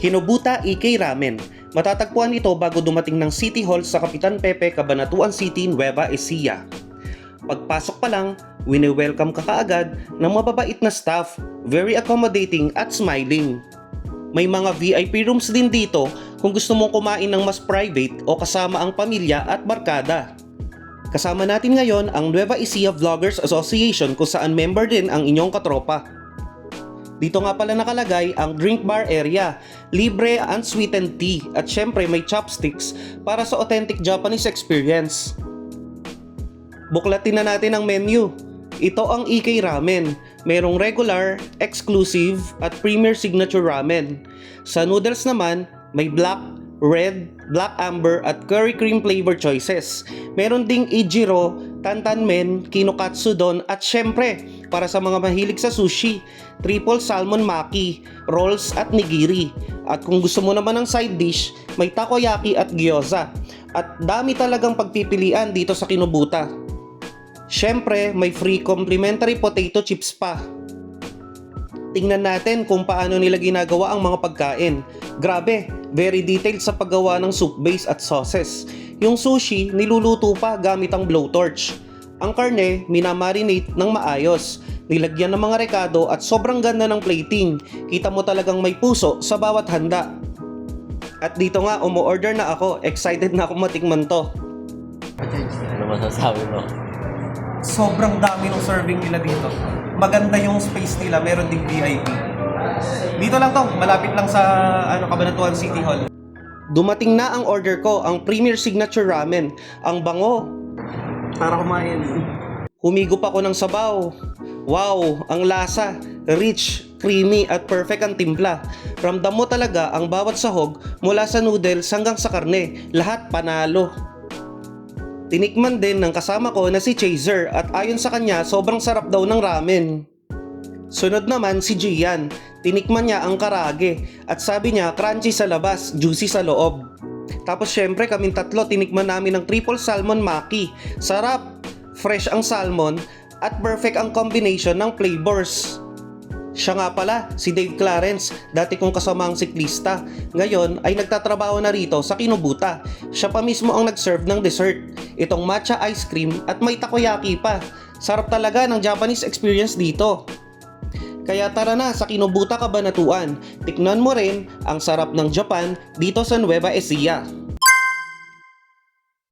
Hinubuta EK Ramen. Matatagpuan ito bago dumating ng City Hall sa Kapitan Pepe, Cabanatuan City, Nueva Ecija. Pagpasok pa lang, wini-welcome ka kaagad ng mababait na staff, very accommodating at smiling. May mga VIP rooms din dito kung gusto mong kumain ng mas private o kasama ang pamilya at barkada. Kasama natin ngayon ang Nueva Ecija Vloggers Association kung saan member din ang inyong katropa. Dito nga pala nakalagay ang drink bar area, libre unsweetened tea at syempre may chopsticks para sa authentic Japanese experience. Buklatin na natin ang menu. Ito ang EK Ramen. Merong regular, exclusive, at premier signature ramen. Sa noodles naman, may black, red, black amber, at curry cream flavor choices. Meron ding Ijiro, Tantanmen, Kinokatsu don, at syempre, para sa mga mahilig sa sushi, triple salmon maki, rolls at nigiri. At kung gusto mo naman ng side dish, may takoyaki at gyoza. At dami talagang pagpipilian dito sa Kinubuta. Syempre, may free complimentary potato chips pa. Tingnan natin kung paano nila ginagawa ang mga pagkain. Grabe, very detailed sa paggawa ng soup base at sauces. Yung sushi, niluluto pa gamit ang blowtorch. Ang karne, minamarinate ng maayos. Nilagyan ng mga rekado at sobrang ganda ng plating. Kita mo talagang may puso sa bawat handa. At dito nga, umu-order na ako. Excited na ako matikman to. Ano masasabi mo? sobrang dami ng serving nila dito. Maganda yung space nila, meron ding VIP. Dito lang to, malapit lang sa ano Cabanatuan City Hall. Dumating na ang order ko, ang Premier Signature Ramen. Ang bango. Para kumain. Humigop ako ng sabaw. Wow, ang lasa. Rich, creamy at perfect ang timpla. Ramdam mo talaga ang bawat sahog mula sa noodles hanggang sa karne. Lahat panalo. Tinikman din ng kasama ko na si Chaser at ayon sa kanya sobrang sarap daw ng ramen. Sunod naman si Gian. Tinikman niya ang karage at sabi niya crunchy sa labas, juicy sa loob. Tapos syempre kaming tatlo tinikman namin ng triple salmon maki. Sarap, fresh ang salmon at perfect ang combination ng flavors. Siya nga pala, si Dave Clarence, dati kong kasamang siklista. Ngayon ay nagtatrabaho na rito sa Kinubuta. Siya pa mismo ang nag-serve ng dessert. Itong matcha ice cream at may takoyaki pa. Sarap talaga ng Japanese experience dito. Kaya tara na sa Kinubuta Kabanatuan. Tiknan mo rin ang sarap ng Japan dito sa Nueva Ecija.